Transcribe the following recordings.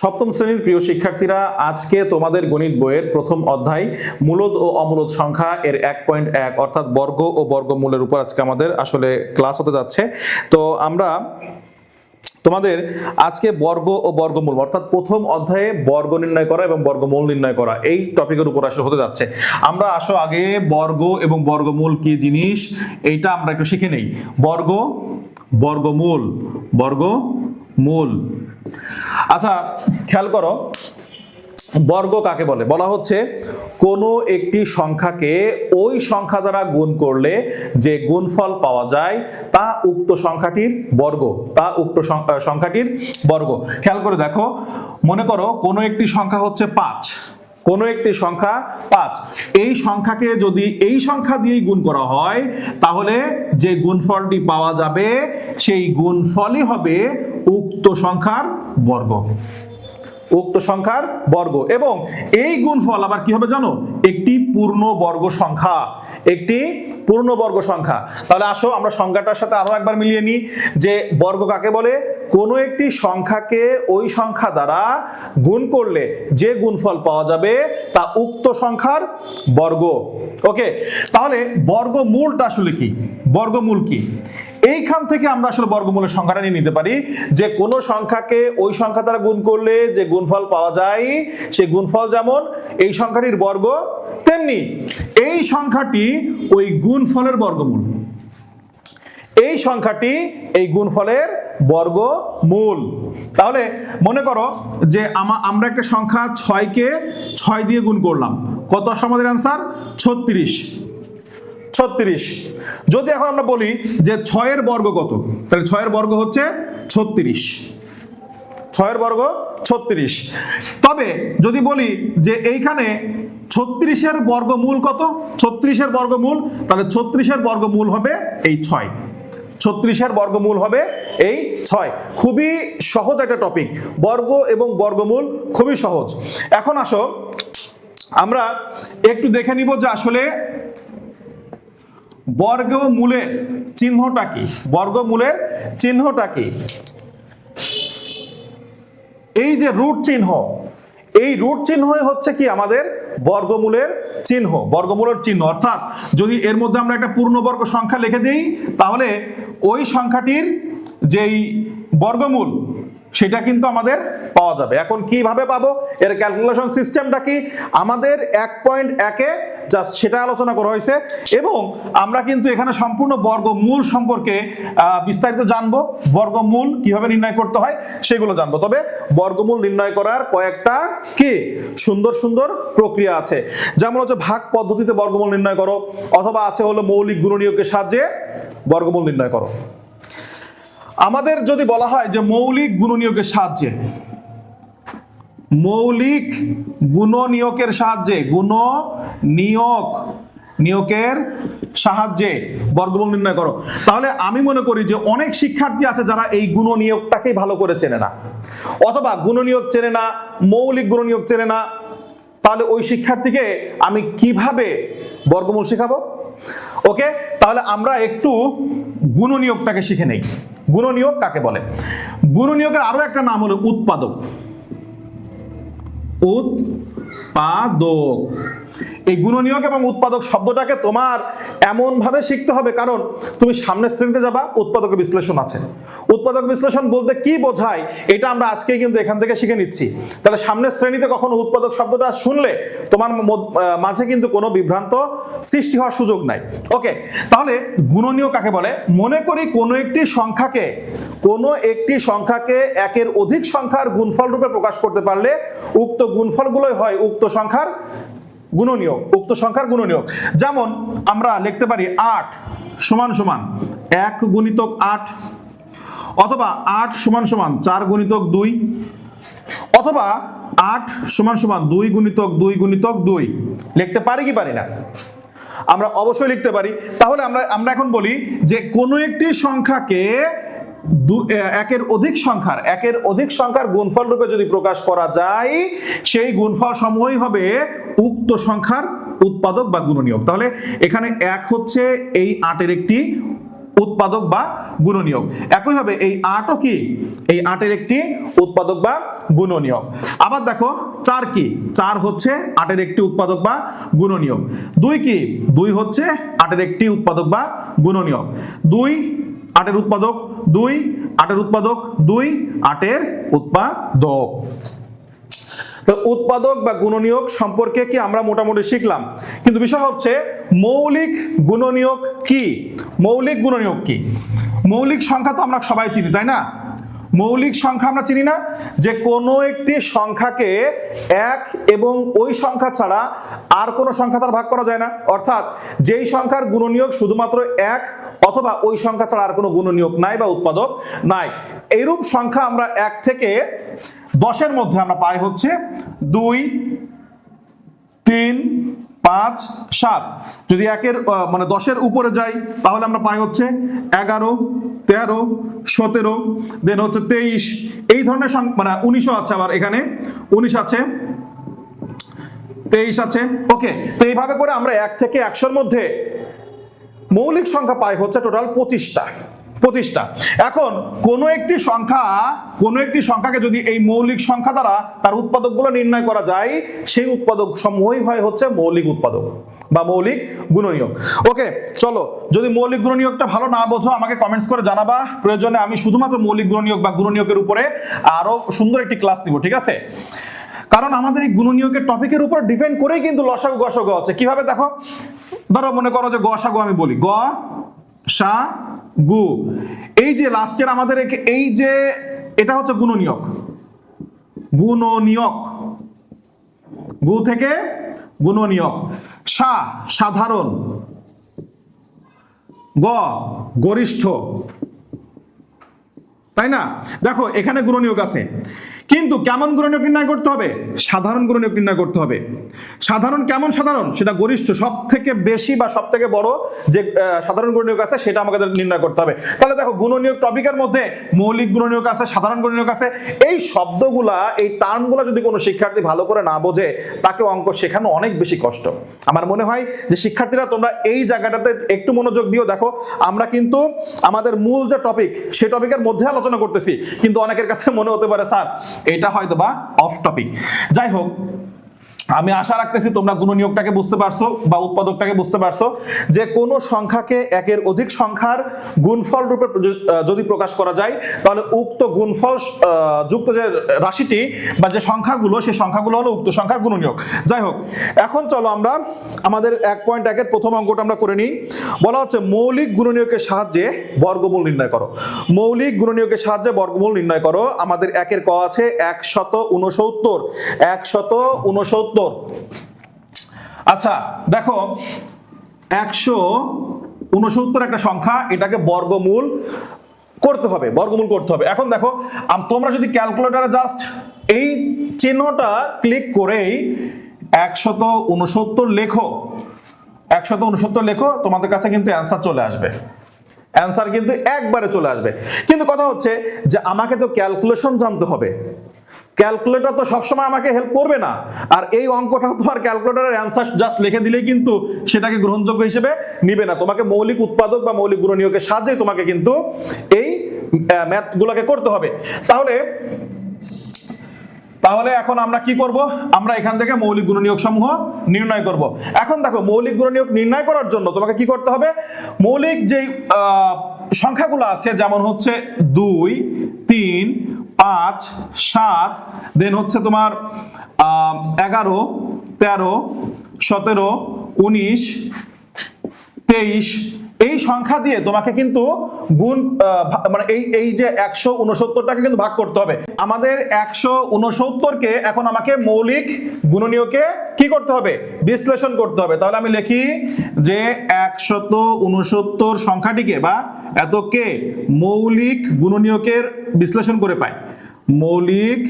সপ্তম শ্রেণির প্রিয় শিক্ষার্থীরা, আজকে তোমাদের গণিত বইয়ের প্রথম অধ্যায় মূলদ ও অমূলদ সংখ্যা এর এক পয়েন্ট এক, অর্থাৎ বর্গ ও বর্গমূলের উপর আজকে আমাদের আসলে ক্লাস হতে যাচ্ছে। তো আমরা তোমাদের আজকে বর্গ ও বর্গমূল, অর্থাৎ প্রথম অধ্যায়ে বর্গ নির্ণয় করা এবং বর্গমূল নির্ণয় করা, এই টপিকের উপর আসলে হতে যাচ্ছে। আমরা আসো আগে বর্গ এবং বর্গমূল কি জিনিস, এইটা আমরা একটু শিখে নেই। বর্গ, বর্গমূল বর্গমূল আচ্ছা খেয়াল করো, বর্গ কাকে বলে? বলা হচ্ছে কোনো একটি সংখ্যাকে ওই সংখ্যা দ্বারা গুণ করলে যে গুণফল পাওয়া যায়, তা উক্ত সংখ্যাটির বর্গ, তা উক্ত সংখ্যাটির বর্গ। খেয়াল করে দেখো, মনে করো কোনো একটি সংখ্যা হচ্ছে পাঁচ, কোনো একটি সংখ্যা পাঁচ। এই সংখ্যাকে যদি এই সংখ্যা দিয়েই গুণ করা হয়, তাহলে যে গুণফলটি পাওয়া যাবে, সেই গুণফলই হবে উক্ত সংখ্যার বর্গ। উক্ত সংখ্যার বর্গ। এবং এই গুণফল আবার কি হবে জানো? একটি পূর্ণ বর্গ সংখ্যা। একটি পূর্ণ বর্গ সংখ্যা। তাহলে আসো, আমরা সংখ্যাটার সাথে আরও একবার মিলিয়ে নিই যে বর্গ কাকে বলে? কোনো একটি সংখ্যাকে ওই সংখ্যা দ্বারা গুণ করলে যে গুণফল পাওয়া যাবে তা উক্ত সংখ্যার বর্গ। ওকে, তাহলে বর্গমূলটা আসলে কি? বর্গমূল কি? এইখান থেকে আমরা আসলে বর্গমূলের সংখ্যাটা নিয়ে নিতে পারি। যে কোনো সংখ্যাকে ওই সংখ্যা দ্বারা গুণ করলে যে গুণফল পাওয়া যায় সেই গুণফল যেমন এই সংখ্যাটির বর্গ, তেমনি এই সংখ্যাটি ওই গুণফলের বর্গমূল। এই সংখ্যাটি এই গুণফলের বর্গমূল। তাহলে মনে করো যে আমরা একটা সংখ্যা ছয়কে ছয় দিয়ে গুণ করলাম। কত আসলে আমাদের অ্যান্সার ছত্রিশ। ছত্রিশ। যদি এখন আমরা বলি যে ছয়ের বর্গ কত? তাহলে ছয়ের বর্গ হচ্ছে ছত্রিশ। ছয়ের বর্গ ছত্রিশ। তবে যদি বলি যে এইখানে ছত্রিশের বর্গমূল কত? ছত্রিশের বর্গমূল, তাহলে ছত্রিশের বর্গমূল হবে এই ছয়। ছত্রিশের বর্গমূল হবে এই ছয়। খুবই সহজ একটা টপিক। বর্গ এবং বর্গমূল খুবই সহজ। এখন আসো, আমরা একটু দেখে নিব যে আসলে বর্গমূলের চিহ্নটা কি? বর্গমূলের চিহ্নটা কি? এই যে রুট চিহ্ন, এই রুট চিহ্নই হচ্ছে কি আমাদের বর্গমূলের চিহ্ন বর্গমূলের চিহ্ন। অর্থাৎ যদি এর মধ্যে আমরা একটা পূর্ণবর্গ সংখ্যা লিখে দিই, তাহলে ওই সংখ্যাটির যেই বর্গমূল সেটা কিন্তু আমাদের পাওয়া যাবে। এখন কীভাবে পাবো? এর ক্যালকুলেশন সিস্টেমটা কি? আমাদের এক পয়েন্ট একে জাস্ট সেটা আলোচনা করা হয়েছে এবং আমরা কিন্তু এখানে সম্পূর্ণ বর্গমূল সম্পর্কে বিস্তারিত জানব। বর্গমূল কীভাবে নির্ণয় করতে হয় সেগুলো জানব। তবে বর্গমূল নির্ণয় করার কয়েকটা কি? সুন্দর সুন্দর প্রক্রিয়া আছে। যেমন হচ্ছে ভাগ পদ্ধতিতে বর্গমূল নির্ণয় করো, অথবা আছে হলো মৌলিক গুণনীয়কের সাহায্যে বর্গমূল নির্ণয় করো। আমাদের যদি বলা হয় যে মৌলিক গুণনীয়কের সাহায্যে, মৌলিক গুণনীয়কের সাহায্যে গুণ নিয়োগ নিয়োগের সাহায্যে বর্গমূল নির্ণয় করো। তাহলে আমি মনে করি যে অনেক শিক্ষার্থী আছে যারা এই গুণ নিয়োগটাকেই ভালো করে চেনে না। অথবা গুণ নিয়োগ চেনে না, মৌলিক গুণ নিয়োগ চেনে না। তাহলে ওই শিক্ষার্থীকে আমি কীভাবে বর্গমূল শেখাবো? ওকে, তাহলে আমরা একটু গুণ নিয়োগটাকে শিখে নেই। গুণনীয়ক কাকে বলে? গুণনীয়কের আরও একটা নাম হলো উৎপাদক উৎপাদক। এই গুণনীয়ক এবং উৎপাদক শব্দটাকে তোমার এমন ভাবে শিখতে হবে, কারণ তুমি সামনের শ্রেণীতে যাবা, উৎপাদক বিশ্লেষণ আছে। উৎপাদক বিশ্লেষণ বলতে কি বোঝায়, এটা আমরা আজকেই কিন্তু এখান থেকে শিখে নিচ্ছি। তাহলে সামনের শ্রেণীতে কখনো উৎপাদক শব্দটা শুনলে তোমার মাঝে কিন্তু কোনো বিভ্রান্ত সৃষ্টি হওয়ার সুযোগ নাই। ওকে তাহলে গুণনীয় কাকে বলে? মনে করি কোনো একটি সংখ্যাকে, কোনো একটি সংখ্যাকে একের অধিক সংখ্যার গুণফল রূপে প্রকাশ করতে পারলে উক্ত গুণফলগুলোই হয় উক্ত সংখ্যার গুণনীয়ক, উক্ত সংখ্যার গুণনীয়ক। যেমন আমরা লিখতে পারি আট সমান সমান এক গুণিতক আট অথবা আট সমান সমান চার গুণিতক দুই অথবা আট সমান সমান দুই গুণিতক দুই গুণিতক দুই। লিখতে পারি কি পারি না? আমরা অবশ্যই লিখতে পারি। তাহলে আমরা আমরা এখন বলি যে কোনো একটি সংখ্যাকে দু- একের অধিক সংখ্যার, একের অধিক সংখ্যার গুণফল রূপে যদি প্রকাশ করা যায়, সেই গুণফল সমূহই হবে উক্ত সংখ্যার উৎপাদক বা গুণনীয়ক। তাহলে এখানে এক হচ্ছে এই আটের একটি উৎপাদক বা গুণনীয়ক। একইভাবে এই আটও কি? এই আটের একটি উৎপাদক বা গুণনীয়ক। আবার দেখো, চার কি? চার হচ্ছে আটের একটি উৎপাদক বা গুণনীয়ক। দুই কি? দুই হচ্ছে আটের একটি উৎপাদক বা গুণনীয়ক। দুই আটের উৎপাদক দুই, আটের উৎপাদক, দুই, আটের উৎপাদক। তো উৎপাদক বা গুণনীয়ক সম্পর্কে কি আমরা মোটামুটি শিখলাম? কিন্তু বিষয় হচ্ছে, মৌলিক গুণনীয়ক কি? মৌলিক গুণনীয়ক কি? মৌলিক সংখ্যা তো আমরা সবাই চিনি, তাই না? মৌলিক সংখ্যা আমরা চিনি না, যে কোনো একটি সংখ্যাকে এক এবং ওই সংখ্যা ছাড়া আর কোনো সংখ্যা তার ভাগ করা যায় না। অর্থাৎ যেই সংখ্যার গুণনীয়ক শুধুমাত্র এক অথবা ওই সংখ্যা ছাড়া আর কোনো গুণনীয়ক নাই বা উৎপাদক নাই। এইরূপ সংখ্যা আমরা এক থেকে দশের মধ্যে আমরা পাই হচ্ছে দুই, তিন পাঁচ, সাত। যদি একের মানে দশের উপরে যাই, তাহলে আমরা পাই হচ্ছে এগারো, তেরো, সতেরো, দেন হচ্ছে তেইশ। এই ধরনের মানে উনিশও আছে আবার এখানে। উনিশ আছে, তেইশ আছে। ওকে, তো এইভাবে করে আমরা এক থেকে একশোর মধ্যে মৌলিক সংখ্যা পাই হচ্ছে টোটাল পঁচিশটা। পঁচিশটা। এখন, কোনো একটি সংখ্যা, কোনো একটি সংখ্যাকে যদি এই মৌলিক সংখ্যা দ্বারা তার উৎপাদকগুলো নির্ণয় করা যায়, সেই উৎপাদক সমূহই হয় হচ্ছে মৌলিক উৎপাদক বা মৌলিক গুণনীয়ক। ওকে, চলো, যদি মৌলিক গুণনীয়কটা ভালো না বোঝো, আমাকে কমেন্টস করে জানাবা। প্রয়োজনে আমি শুধুমাত্র মৌলিক গুণনীয়ক বা গুণনীয়কের উপরে আরও সুন্দর একটি ক্লাস নিব, ঠিক আছে? কারণ আমাদের এই গুণনীয়কের টপিকের উপর ডিপেন্ড করেই কিন্তু লসাগু গসাগু আছে। কীভাবে দেখো? ধরো মনে করো যে গসাগু আমি বলি। গ সা গু এই যে লাস্টের আমাদের এই যে এটা হচ্ছে গুণনীয়ক। গুণনীয়ক। গু থেকে গুণনীয়ক। সা, সাধারণ। গ, গরিষ্ঠ। তাই না? দেখো, এখানে গুণনীয়ক আছে। কিন্তু কেমন গুণনীয়ক নির্ণয় করতে হবে? সাধারণ গুণনীয়ক নির্ণয় করতে হবে। সাধারণ কেমন সাধারণ? সেটা গরিষ্ঠ সব থেকে বেশি বা সব থেকে বড় যে সাধারণ গুণনীয়ক আছে, সেটা আমাদের নির্ণয় করতে হবে। তাহলে দেখো, গুণনীয়ক টপিকের মধ্যে মৌলিক গুণনীয়ক আছে, সাধারণ গুণনীয়ক আছে। এই শব্দগুলা, এই টার্মগুলো যদি কোনো শিক্ষার্থী ভালো করে না বোঝে, তাকে অঙ্ক শেখানো অনেক বেশি কষ্ট। আমার মনে হয় যে শিক্ষার্থীরা তোমরা এই জায়গাটাতে একটু মনোযোগ দিও। দেখো, আমরা কিন্তু আমাদের মূল যে টপিক সেই টপিকের মধ্যে আলোচনা করতেছি, কিন্তু অনেকের কাছে মনে হতে পারে, স্যার এটা হয়তো বা অফ টপিক যাই হোক আমি আশা রাখতেছি তোমরা গুণনীয়কটাকে বুঝতে পারছ বা উৎপাদকটাকে বুঝতে পারছ যে কোনো সংখ্যাকে একের অধিক সংখ্যার গুণফল রূপে যদি প্রকাশ করা যায়, তাহলে উক্ত গুণফল যুক্ত যে রাশিটি বা যে সংখ্যাগুলো, সেই সংখ্যাগুলো হলো উক্ত সংখ্যার গুণনীয়ক যাই হোক, এখন চলো আমরা আমাদের এক পয়েন্ট একের প্রথম অঙ্কটা আমরা করে নিই। বলা হচ্ছে মৌলিক গুণনীয়কের সাহায্যে বর্গমূল নির্ণয় করো। মৌলিক গুণনীয়কের সাহায্যে বর্গমূল নির্ণয় করো। আমাদের একের ক আছে, একশত উনসত্তর একশত উনসত্তর আচ্ছা দেখো, একশো উনসত্তর একটা সংখ্যা, এটাকে বর্গমূল করতে হবে, বর্গমূল করতে হবে। এখন দেখো তোমরা যদি ক্যালকুলেটারে জাস্ট এই চিহ্নটা ক্লিক করেই একশত উনসত্তর লেখো, একশত উনসত্তর লেখো, তোমাদের কাছে কিন্তু অ্যান্সার চলে আসবে। অ্যান্সার কিন্তু একবারে চলে আসবে। কিন্তু কথা হচ্ছে যে আমাকে তো ক্যালকুলেশন জানতে হবে। ক্যালকুলেটর তো সবসময় আমাকে হেল্প করবে না। আর এই অঙ্কটা তোমার ক্যালকুলেটরের অ্যান্সার জাস্ট লিখে দিলেই কিন্তু সেটাকে গ্রহণযোগ্য হিসেবে নিবে না। তোমাকে মৌলিক উৎপাদক বা মৌলিক গুণনীয়কের সাহায্যে তোমাকে কিন্তু এই ম্যাথগুলোকে করতে হবে। তাহলে তাহলে এখন আমরা কি করব? আমরা এখান থেকে মৌলিক গুণনীয়ক সমূহ নির্ণয় করব। এখন দেখো মৌলিক গুণনীয়ক নির্ণয় করার জন্য তোমাকে কি করতে হবে? মৌলিক যেই আহ, সংখ্যাগুলো আছে যেমন হচ্ছে দুই তিন পাঁচ, সাত দেন হচ্ছে তোমার এগারো, তেরো, সতেরো, উনিশ, তেইশ। এই সংখ্যা দিয়ে তোমাকে কিন্তু গুণ মানে এই এই যে একশো উনসত্তরটাকে কিন্তু ভাগ করতে হবে। আমাদের একশো উনসত্তরকে এখন আমাকে মৌলিক গুণনীয়কে কি করতে হবে? বিশ্লেষণ করতে হবে। তাহলে আমি লিখি যে একশত উনসত্তর সংখ্যাটিকে বা এতকে মৌলিক গুণনীয়কের বিশ্লেষণ করে পাই। মৌলিক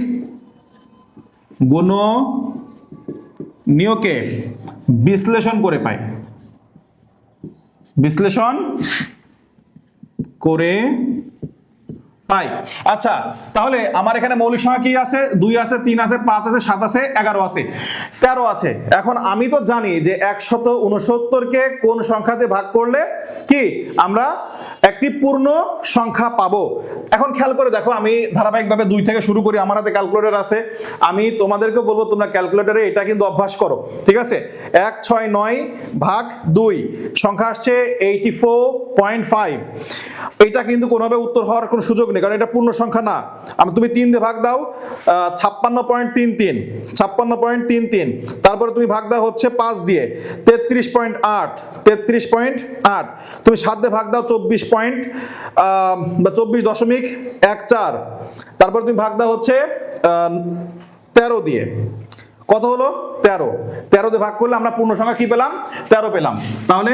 গুণ নিয়কে বিশ্লেষণ করে পাই বিশ্লেষণ করে পাই আচ্ছা তাহলে আমার এখানে মৌলিক সংখ্যা কি আছে? দুই আছে, তিন আছে, পাঁচ আছে, সাত আছে, এগারো আছে। তেরো আছে। এখন আমি তো জানি যে একশত উনসত্তরকে কোন সংখ্যাতে ভাগ করলে কি? আমরা একটি পূর্ণ সংখ্যা পাবো। এখন খেয়াল করে দেখো, আমি ধারাবাহিকভাবে দুই থেকে শুরু করি, আমার হাতে ক্যালকুলেটর আছে। আমি তোমাদেরকে বলব, তোমরা ক্যালকুলেটরে এটা কিন্তু অভ্যাস করো, ঠিক আছে? এক, ছয়, নয় ভাগ দুই, সংখ্যা আসছে এইটি ফোর পয়েন্ট ফাইভ এটা কিন্তু কোনোভাবে উত্তর হওয়ার কোনো সুযোগ নেই, কারণ এটা পূর্ণ সংখ্যা না। আমি তুমি তিন দিয়ে ভাগ দাও ছাপ্পান্ন পয়েন্ট তিন তিন, ছাপ্পান্ন পয়েন্ট তিন তিন, তারপরে তুমি ভাগ দাও হচ্ছে পাঁচ দিয়ে, তেত্রিশ পয়েন্ট আট, তেত্রিশ পয়েন্ট আট। তুমি সাত দিয়ে ভাগ দাও, চব্বিশ পয়েন্ট বা চব্বিশ দশমিক এক চার। তারপর তুমি ভাগ দাও হচ্ছে তেরো দিয়ে। কত হলো? তেরো। তেরো দিয়ে ভাগ করলে আমরা পূর্ণ সংখ্যা কি পেলাম? তেরো পেলাম। তাহলে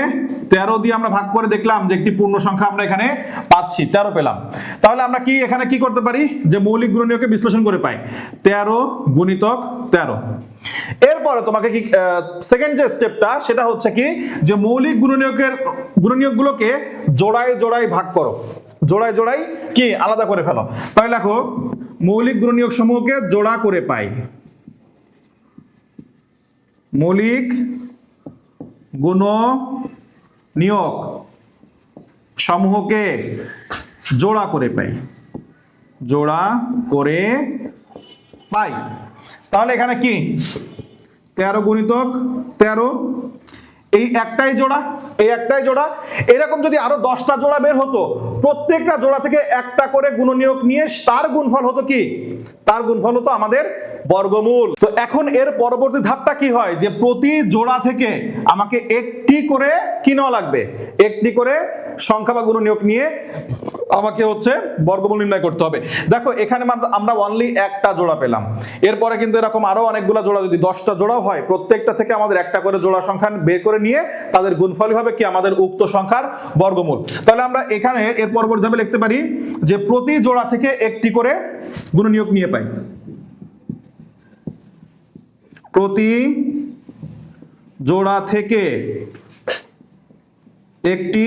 তেরো দিয়ে আমরা ভাগ করে দেখলাম যে একটি পূর্ণ সংখ্যা আমরা এখানে পাচ্ছি। তেরো পেলাম। তাহলে আমরা কি এখানে কি করতে পারি? যে মৌলিক গুণনীয়কে বিশ্লেষণ করে পাই। তেরো গুণিতক তেরো। এরপরে তোমাকে কি সেকেন্ড যে স্টেপটা সেটা হচ্ছে কি, যে মৌলিক গুণনীয়কের, গুণনীয়কগুলোকে জোড়ায় জোড়ায় ভাগ করো। জোড়ায় জোড়ায় কি? আলাদা করে ফেলো। তাহলে দেখো, মৌলিক গুণনীয়ক সমূহকে জোড়া করে পাই। মৌলিক গুণ নিয়োগ সমূহকে জোড়া করে পাই। জোড়া করে পাই তাহলে এখানে কি? তেরো গুণিতক তেরো। এই একটাই জোড়া, এই একটাই জোড়া। এরকম যদি আরও দশটা জোড়া বের হতো, প্রত্যেকটা জোড়া থেকে একটা করে গুণনীয়ক নিয়ে তার গুণফল হতো কি? তার গুণফল হতো আমাদের বর্গমূল। তো এখন এর পরবর্তী ধাপটা কি হয়? যে প্রতি জোড়া থেকে আমাকে একটি করে কি নেওয়া লাগবে? একটি করে সংখ্যা বা গুণনীয়ক নিয়ে আমাকে হচ্ছে বর্গমূল নির্ণয় করতে হবে। দেখো, এখানে আমরা অনলি একটা জোড়া পেলাম। এরপরে কিন্তু এরকম আরও অনেকগুলো জোড়া যদি দশটা জোড়াও হয়, প্রত্যেকটা থেকে আমাদের একটা করে জোড়া সংখ্যা বের করে নিয়ে তাদের গুণফলই হবে কি? আমাদের উক্ত সংখ্যার বর্গমূল। তাহলে আমরা এখানে এর পরবর্তী ধাপে লিখতে পারি যে প্রতি জোড়া থেকে একটি করে গুণনীয়ক নিয়ে পাই। প্রতি জোড়া থেকে একটি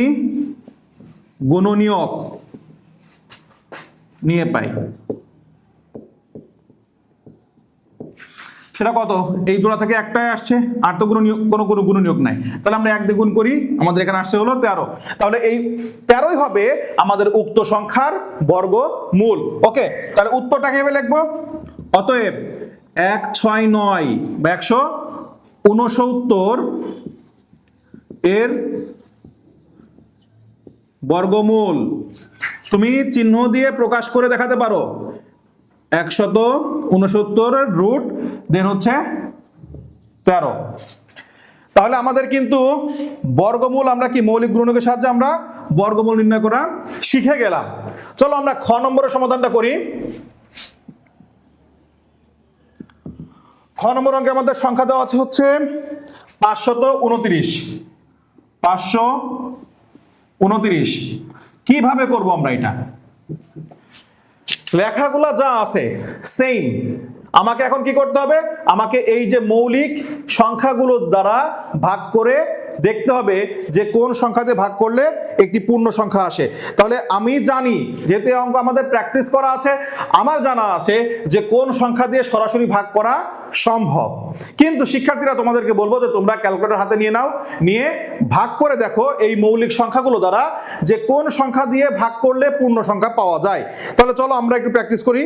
গুণনীয়ক নিয়ে পাই। সেটা কত? এই জোড়া থেকে একটাই আসছে, আর তো কোনো নিয়োগ কোনো কোনো গুণ নিয়োগ নাই। তাহলে আমরা এক দিয়ে গুণ করি, আমাদের এখানে আসছে হলো তেরো। তাহলে এই তেরোই হবে আমাদের উক্ত সংখ্যার বর্গ মূল ওকে, তাহলে উত্তরটা কীভাবে লিখব? অতএব এক, ছয়, নয় বা একশো উনসত্তর এর বর্গমূল। তুমি চিহ্ন দিয়ে প্রকাশ করে দেখাতে পারো। একশত উনসত্তর রুট দেন হচ্ছে তেরো। তাহলে আমাদের কিন্তু বর্গমূল আমরা কি মৌলিক গুণকের সাহায্যে আমরা বর্গমূল নির্ণয় করা শিখে গেলাম। চলো আমরা খ নম্বরের সমাধানটা করি। খ নম্বর অঙ্কে আমাদের সংখ্যা দেওয়া আছে হচ্ছে পাঁচশত উনত্রিশ পাঁচশো উনত্রিশ কীভাবে করব আমরা এটা? লেখাগুলা যা আছে সেম আমাকে এখন কি করতে হবে? আমাকে এই যে মৌলিক সংখ্যাগুলোর দ্বারা ভাগ করে দেখতে হবে যে কোন সংখ্যাতে ভাগ করলে একটি পূর্ণ সংখ্যা আসে। তাহলে আমি জানি যেহেতু অঙ্ক আমাদের প্র্যাকটিস করা আছে, আমার জানা আছে যে কোন সংখ্যা দিয়ে সরাসরি ভাগ করা সম্ভব। কিন্তু শিক্ষার্থীরা তোমাদেরকে বলব যে তোমরা ক্যালকুলেটর হাতে নিয়ে নাও, নিয়ে ভাগ করে দেখো এই মৌলিক সংখ্যাগুলো দ্বারা যে কোন সংখ্যা দিয়ে ভাগ করলে পূর্ণ সংখ্যা পাওয়া যায়। তাহলে চলো আমরা একটু প্র্যাকটিস করি।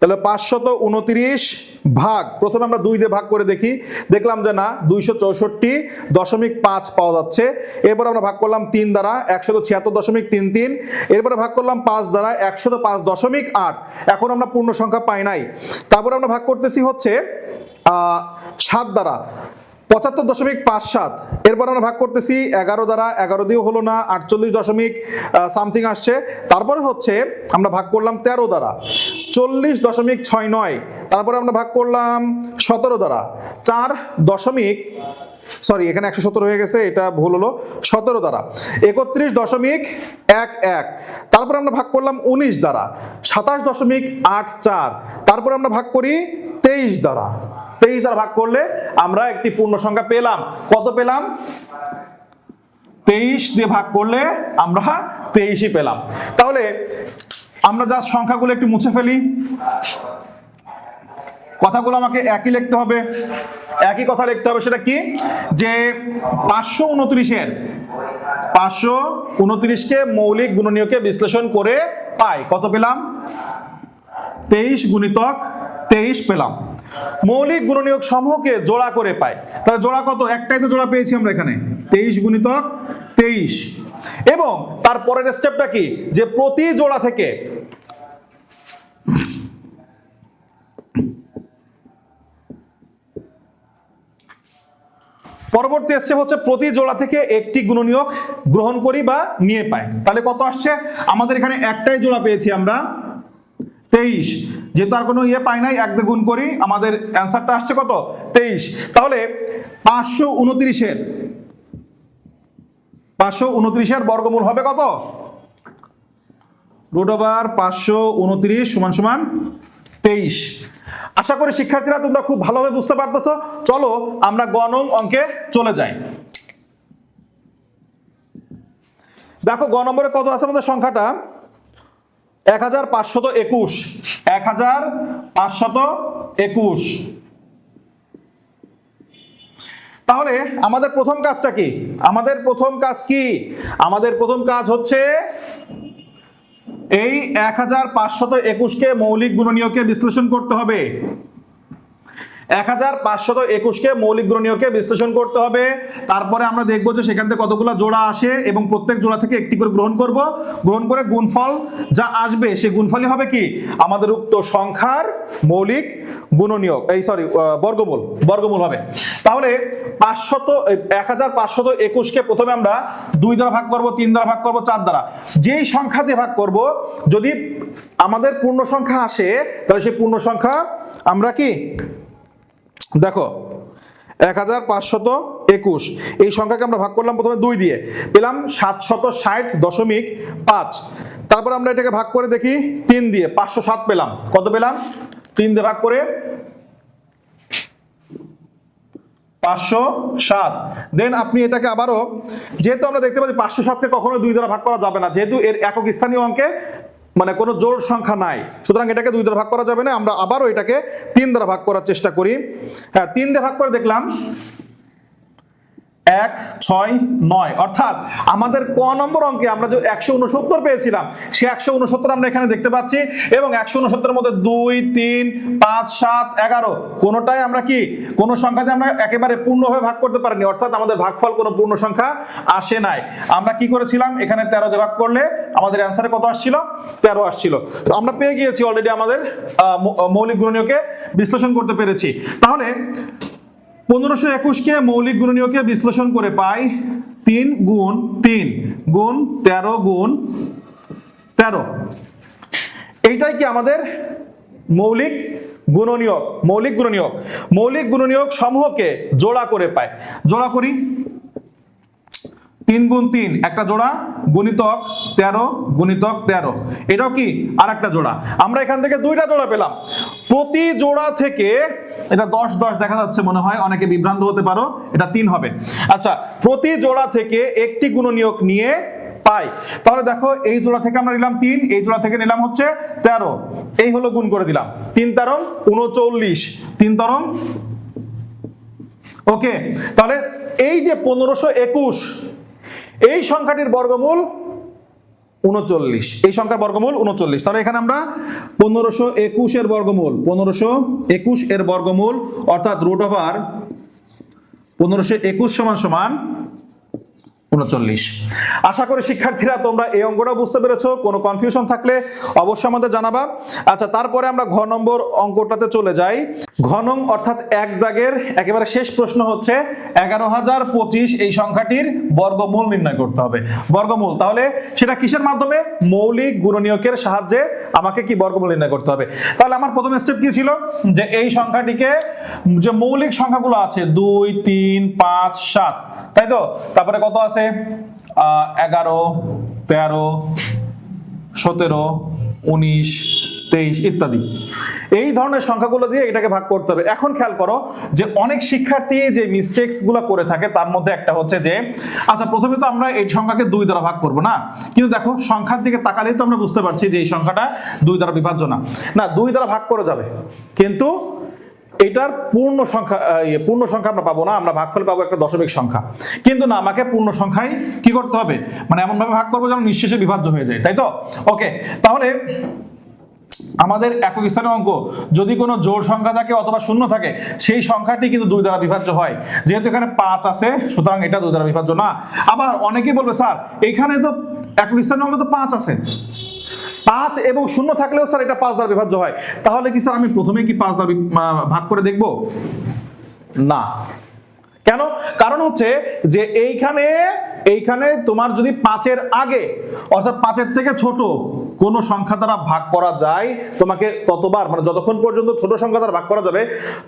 তাহলে পাঁচশত উনত্রিশ ভাগ, প্রথমে আমরা দুই দিয়ে ভাগ করে দেখি। দেখলাম যে না, দুইশো চৌষট্টি দশমিক পাঁচ পাওয়া যাচ্ছে। এরপর আমরা ভাগ করলাম তিন দ্বারা, একশত ছিয়াত্তর দশমিক তিন তিন। এরপরে ভাগ করলাম পাঁচ দ্বারা, একশত পাঁচ দশমিক আট। এখন আমরা পূর্ণ সংখ্যা পাই নাই। তারপর আমরা ভাগ করতেছি হচ্ছে সাত দ্বারা। পঁচাত্তর দশমিক পাঁচ সাত। এরপর আমরা ভাগ করতেছি, এগারো দ্বারা এগারো দিয়েও হলো না, আটচল্লিশ দশমিক সামথিং আসছে। তারপরে হচ্ছে আমরা ভাগ করলাম তেরো দ্বারা, চল্লিশ দশমিক ছয় নয়। তারপরে আমরা ভাগ করলাম সতেরো দ্বারা, চার দশমিক, সরি, এখানে একশো সতেরো হয়ে গেছে, এটা ভুল হলো, সতেরো দ্বারা, একত্রিশ দশমিক এক এক। তারপরে আমরা ভাগ করলাম উনিশ দ্বারা, সাতাশ দশমিক আট চার। তারপরে আমরা ভাগ করি তেইশ দ্বারা। তেইশ দ্বারা ভাগ করলে আমরা একটি পূর্ণ সংখ্যা পেলাম। কত পেলাম? তেইশ দিয়ে ভাগ করলে আমরা তেইশই পেলাম। তাহলে আমরা যা সংখ্যাগুলো একটু মুছে ফেলি। কথাগুলো আমাকে একই লিখতে হবে। একই কথা লিখতে হবে সেটা কি? যে পাঁচশো উনত্রিশের, পাঁচশো উনত্রিশকে মৌলিক গুণনীয়কে বিশ্লেষণ করে পাই। কত পেলাম? তেইশ গুণিতক তেইশ পেলাম। মৌলিক গুণনীয়ক সমূহকে জোড়া করে পাই তাহলে জোড়া কত? একটাই তো জোড়া পেয়েছি আমরা এখানে। তেইশ গুণিতক তেইশ। এবং তার পরের স্টেপটা কি? যে প্রতি জোড়া থেকে পরবর্তী স্টেপ হচ্ছে প্রতি জোড়া থেকে একটি গুণনীয়ক গ্রহণ করি বা নিয়ে পাই। তাহলে কত আসছে? আমাদের এখানে একটাই জোড়া পেয়েছি আমরা। তেইশ। যেহেতু আর কোনো ইয়ে পাই নাই, এক গুণ করি, আমাদের অ্যান্সারটা আসছে কত? তেইশ। তাহলে পাঁচশো উনত্রিশের পাঁচশো উনত্রিশের বর্গমূল হবে কত? রুট ওভার পাঁচশো উনত্রিশ সমান সমান তেইশ। আশা করি শিক্ষার্থীরা তোমরা খুব ভালোভাবে বুঝতে পারতেছো। চলো আমরা গণং অঙ্কে চলে যাই। দেখো গ নম্বরে কত আছে আমাদের সংখ্যাটা? এক হাজার পাঁচশত একুশ। এক হাজার পাঁচশত একুশ। তাহলে আমাদের প্রথম কাজটা কি? আমাদের প্রথম কাজ কি? আমাদের প্রথম কাজ হচ্ছে এই এক হাজার পাঁচশত একুশকে মৌলিক গুণনীয়কে বিশ্লেষণ করতে হবে। এক হাজার পাঁচশত একুশকে মৌলিক গুণনীয়কে বিশ্লেষণ করতে হবে। তারপরে আমরা দেখব যে সেখান থেকে কতগুলো জোড়া আসে এবং প্রত্যেক জোড়া থেকে একটি করে গ্রহণ করব। গ্রহণ করে গুণফল যা আসবে, সে গুণফলই হবে কি? আমাদের উক্ত সংখ্যার মৌলিক গুণনীয়ক, এই সরি বর্গমূল বর্গমূল হবে। তাহলে পাঁচশত, এক হাজার পাঁচশত একুশকে প্রথমে আমরা দুই দ্বারা ভাগ করব, তিন দ্বারা ভাগ করব, চার দ্বারা। যেই সংখ্যা দিয়ে ভাগ করব, যদি আমাদের পূর্ণ সংখ্যা আসে, তাহলে সেই পূর্ণ সংখ্যা আমরা কি? দেখো এক হাজার পাঁচশত একুশ। এই সংখ্যাকে আমরা ভাগ করলাম প্রথমে দুই দিয়ে। পেলাম সাতশত ষাট দশমিক পাঁচ। তারপর আমরা এটাকে ভাগ করে দেখি তিন দিয়ে, পাঁচশো সাত পেলাম। কত পেলাম? তিন দিয়ে ভাগ করে পাঁচশো সাত। দেন আপনি এটাকে আবারও, যেহেতু আমরা দেখতে পাচ্ছি পাঁচশো সাতকে কখনো দুই দ্বারা ভাগ করা যাবে না, যেহেতু এর একক স্থানীয় অঙ্কে মানে কোনো জোর সংখ্যা নাই। সুতরাং এটাকে দুই দ্বারা ভাগ করা যাবে না, আমরা আবারও এটাকে তিন দ্বারা ভাগ করার চেষ্টা করি। হ্যাঁ তিন দিয়ে ভাগ করে দেখলাম এক, ছয়, নয়। অর্থাৎ আমাদের ক নম্বর অঙ্কে আমরা যে একশো উনসত্তর পেয়েছিলাম, সে একশো উনসত্তর আমরা এখানে দেখতে পাচ্ছি এবং একশো উনসত্তরের মধ্যে দুই, তিন, পাঁচ, সাত, এগারো। কোনোটাই আমরা কি? কোনো সংখ্যাতে আমরা একেবারে পূর্ণভাবে ভাগ করতে পারিনি। অর্থাৎ আমাদের ভাগফল কোনো পূর্ণ সংখ্যা আসে নাই। আমরা কি করেছিলাম? এখানে তেরো দিয়ে ভাগ করলে আমাদের অ্যান্সারে কত আসছিল? তেরো আসছিল। তো আমরা পেয়ে গিয়েছি অলরেডি আমাদের মৌলিক গুণনীয়কে বিশ্লেষণ করতে পেরেছি। তাহলে পনেরোশো একুশকে মৌলিক গুণনীয়কে বিশ্লেষণ করে পাই তিন গুণ তিন, গুণ তেরো গুণ তেরো। এইটাই কি আমাদের মৌলিক গুণনীয়ক মৌলিক গুণনীয়ক। মৌলিক গুণনীয়ক সমূহকে জোড়া করে পায়। জোড়া করি। তিন গুণ তিন, একটা জোড়া গুণিতক তেরো গুণিতক তেরো। এটাও কি? আর একটা জোড়া। আমরা এখান থেকে দুইটা জোড়া পেলাম। প্রতি জোড়া থেকে, এটা দশ দশ দেখা যাচ্ছে মনে হয়, অনেকে বিভ্রান্ত হতে পারো, এটা তিন হবে। আচ্ছা প্রতি জোড়া থেকে একটি গুণনীয়ক নিয়ে পাই। তাহলে দেখো, এই জোড়া থেকে আমরা নিলাম তিন, এই জোড়া থেকে নিলাম হচ্ছে তেরো। এই হলো গুণ করে দিলাম। তিন তেরো, উনচল্লিশ। তিন তরম ওকে। তাহলে এই যে পনেরোশো একুশ এই সংখ্যাটির বর্গমূল উনচল্লিশ। এই সংখ্যার বর্গমূল উনচল্লিশ। তাহলে এখানে আমরা পনেরোশো একুশের বর্গমূল, পনেরোশো একুশ এর বর্গমূল, অর্থাৎ রুট ওভার পনেরোশো একুশ সমান সমান উনচল্লিশ। আশা করি শিক্ষার্থীরা তোমরা এই অঙ্কটা বুঝতে পেরেছ, কোনো কনফিউশন থাকলে অবশ্যই আমাদের জানাবা। আচ্ছা তারপরে আমরা ঘ নম্বর অঙ্কটাতে চলে যাই। ঘনং অর্থাৎ এক দাগের, একেবারে শেষ প্রশ্ন হচ্ছে, এগারো হাজার পঁচিশ এই সংখ্যাটির বর্গমূল নির্ণয় করতে হবে। বর্গমূল, তাহলে সেটা কিসের মাধ্যমে? মৌলিক গুণনীয়কের সাহায্যে আমাকে কি বর্গমূল নির্ণয় করতে হবে? তাহলে আমার প্রথম স্টেপ কি ছিল? যে এই সংখ্যাটিকে, যে মৌলিক সংখ্যাগুলো আছে, দুই, তিন, পাঁচ, সাত, তাই তো? তারপরে কত আছে? আহ, এগারো তেরো সতেরো উনিশ তেইশ ইত্যাদি। এই ধরনের সংখ্যাগুলো দিয়ে এটাকে ভাগ করতে হবে। এখন খেয়াল করো যে অনেক শিক্ষার্থী যে মিস্টেক্সগুলো করে থাকে তার মধ্যে একটা হচ্ছে যে আচ্ছা প্রথমে তো আমরা এই সংখ্যাকে দুই দ্বারা ভাগ করব না। কিন্তু দেখো সংখ্যার দিকে তাকালেই তো আমরা বুঝতে পারছি যে এই সংখ্যাটা দুই দ্বারা বিভাজ্য না। না দুই দ্বারা ভাগ করে যাবে। কিন্তু এটার পূর্ণ সংখ্যা ইয়ে, পূর্ণ সংখ্যা আমরা পাবো না আমরা ভাগফল পাবো একটা দশমিক সংখ্যা। কিন্তু না আমাকে পূর্ণ সংখ্যায় কি করতে হবে? মানে এমনভাবে ভাগ করব যেন নিঃশেষে বিভাজ্য হয়ে যায় তাই তো? ওকে তাহলে আমাদের একক স্থানীয় অঙ্ক যদি কোনো জোড় সংখ্যা থাকে অথবা শূন্য থাকে সেই সংখ্যাটি কিন্তু দুই দ্বারা বিভাজ্য হয়। যেহেতু এখানে পাঁচ আছে সুতরাং এটা দুই দ্বারা বিভাজ্য না। আবার অনেকেই বলবে স্যার এখানে তো একক স্থানীয় অঙ্ক তো পাঁচ আছে। পাঁচ এবং শূন্য থাকলেও স্যার এটা পাঁচ দ্বারা বিভাজ্য হয়। তাহলে কি স্যার আমি প্রথমে কি পাঁচ দ্বারা ভাগ করে দেখব? না। কেন? কারণ হচ্ছে যে এইখানে এইখানে তোমার যদি পাঁচের আগে, অর্থাৎ পাঁচের থেকে ছোট কোন সংখ্যা দ্বারা ভাগ করা যায়, তোমাকে ততবার মানে যতক্ষণ পর্যন্ত ছোট সংখ্যা দ্বারা ভাগ করা যাবে,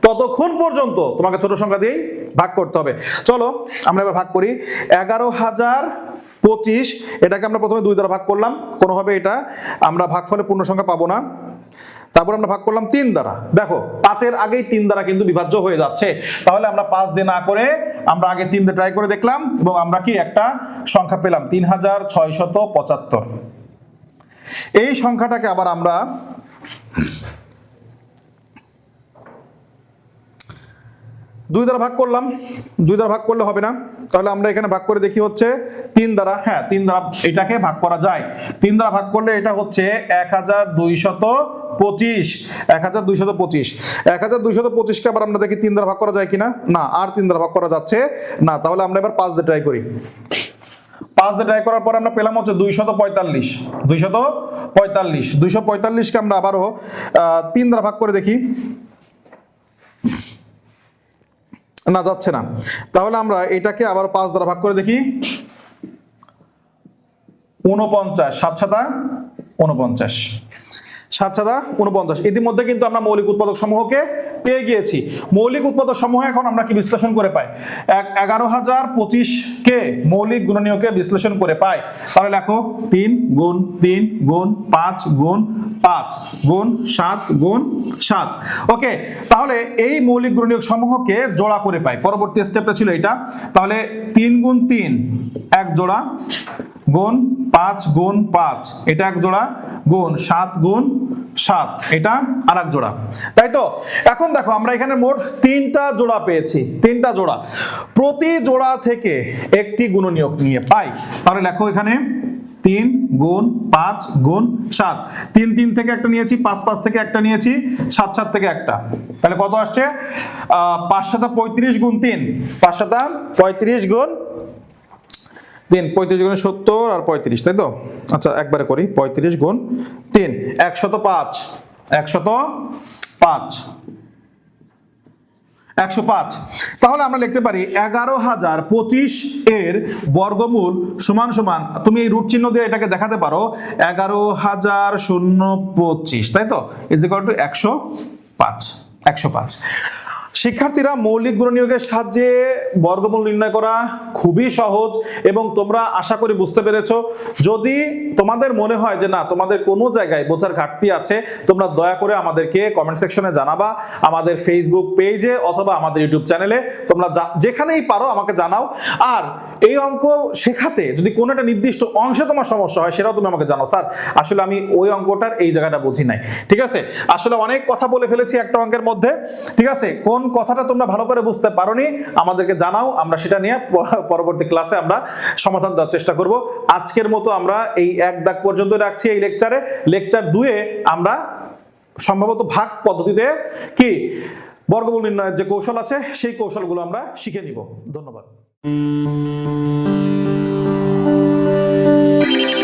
ততক্ষণ পর্যন্ত তোমাকে ছোট সংখ্যা দিয়েই ভাগ করতে হবে। চলো, আমরা এবার ভাগ করি। এগারো হাজার পঁচিশ, এটাকে আমরা প্রথমে দুই দ্বারা ভাগ করলাম। কোনোভাবে এটা আমরা ভাগফলে পূর্ণ সংখ্যা পাবো না। তারপর আমরা ভাগ করলাম তিন দ্বারা। দেখো, পাঁচের আগেই তিন দ্বারা কিন্তু বিভাজ্য হয়ে যাচ্ছে। তাহলে আমরা পাঁচ দিয়ে না করে আমরা আগে তিন দিয়ে ট্রাই করে দেখলাম এবং আমরা কি একটা সংখ্যা পেলাম, তিন হাজার ছয়শত পঁচাত্তর। এই সংখ্যাটাকে আবার আমরা দুই দ্বারা ভাগ করলাম, দুই দ্বারা ভাগ করলে হবে না। তাহলে আমরা এখানে ভাগ করে দেখি হচ্ছে তিন দ্বারা হ্যাঁ তিন দ্বারা এটাকে ভাগ করা যায়। তিন দ্বারা ভাগ করলে এটা হচ্ছে এক হাজার দুইশত পঁচিশ। এক হাজার দুইশত পঁচিশ। এক হাজার দুইশত পঁচিশকে আবার আমরা দেখি তিন দ্বারা ভাগ করা যায় কিনা? না, আর তিন দ্বারা ভাগ করা যাচ্ছে না। তাহলে আমরা এবার পাঁচ দিয়ে ট্রাই করি। পাঁচ দিয়ে ট্রাই করার পর আমরা পেলাম হচ্ছে দুইশত পঁয়তাল্লিশ। দুইশত পঁয়তাল্লিশ। দুইশো পঁয়তাল্লিশকে আমরা আবারও তিন দ্বারা ভাগ করে দেখি। না, যাচ্ছে না। তাহলে আমরা এটাকে আবার পাঁচ দ্বারা ভাগ করে দেখি। উনপঞ্চাশ সাত সাতা উনপঞ্চাশ সাত সাদা উনপঞ্চাশ ইতিমধ্যে কিন্তু আমরা মৌলিক উৎপাদক সমূহকে পেয়ে গিয়েছি। মৌলিক উৎপাদক সমূহ এখন আমরা কি বিশ্লেষণ করে পাই? এক, এগারো হাজার পঁচিশকে মৌলিক গুণনীয়কে বিশ্লেষণ করে পাই তাহলে লেখো, তিন গুণ তিন গুণ পাঁচ গুণ পাঁচ, গুণ সাত গুণ সাত। ওকে, তাহলে এই মৌলিক গুণনীয়ক সমূহকে জোড়া করে পাই। পরবর্তী স্টেপটা ছিল এটা তাহলে তিন গুণ তিন, এক জোড়া। গুণ পাঁচ গুণ পাঁচ। এটা এক জোড়া, গুণ সাত গুণ সাত। এটা আর এক জোড়া। তাই তো? এখন দেখো, আমরা এখানে মোট তিনটা জোড়া পেয়েছি। তিনটা জোড়া। প্রতি জোড়া থেকে একটি গুণনীয়ক নিয়ে পাই। তাহলে লেখো এখানে, তিন গুণ পাঁচ গুণ সাত। তিন তিন থেকে একটা নিয়েছি, পাঁচ পাঁচ থেকে একটা নিয়েছি, সাত সাত থেকে একটা। তাহলে কত আসছে? পাঁচ সাতা পঁয়ত্রিশ গুণ তিন। পাঁচ সাতা পঁয়ত্রিশ গুণ তিন, পঁয়ত্রিশ গুণ সত্তর আর পঁয়ত্রিশ, তাই তো? আচ্ছা একবারে করি, পঁয়ত্রিশ গুণ তিন, একশত পাঁচ একশত পাঁচ। একশো পাঁচ। তাহলে আমরা লিখতে পারি এগারো হাজার পঁচিশ এর বর্গমূল সমান সমান, তুমি এই রুট চিহ্ন দিয়ে এটাকে দেখাতে পারো, এগারো হাজার শূন্য পঁচিশ, তাই তো? ইজ টু একশো পাঁচ একশো পাঁচ। শিক্ষার্থীরা মৌলিক গুণনীয়কের সাহায্যে বর্গমূল নির্ণয় করা খুবই সহজ এবং তোমরা আশা করি বুঝতে পেরেছ। যদি তোমাদের মনে হয় যে না, তোমাদের কোনো জায়গায় বোঝার ঘাটতি আছে, তোমরা দয়া করে আমাদেরকে কমেন্ট সেকশনে জানাবা, আমাদের ফেসবুক পেজে অথবা আমাদের ইউটিউব চ্যানেলে তোমরা যেখানেই পারো আমাকে জানাও। আর এই অঙ্ক শেখাতে যদি কোনো একটা নির্দিষ্ট অংশে তোমার সমস্যা হয়, সেটাও তুমি আমাকে জানাও। স্যার, আসলে আমি ওই অঙ্কটার এই জায়গাটা বুঝি নাই। ঠিক আছে? আসলে অনেক কথা বলে ফেলেছি একটা অঙ্কের মধ্যে। ঠিক আছে? কোন কথাটা তোমরা ভালো করে বুঝতে পারোনি, আমাদেরকে জানাও। আমরা সেটা নিয়ে পরবর্তী ক্লাসে আমরা সমাধান দেওয়ার চেষ্টা করব। আজকের মতো আমরা এই এক দাগ পর্যন্ত রাখছি এই লেকচারে। লেকচার দুয়ে আমরা সম্ভবত ভাগ পদ্ধতিতে কি বর্গমূল নির্ণয়ের যে কৌশল আছে, সেই কৌশলগুলো আমরা শিখে নিব। ধন্যবাদ। thank you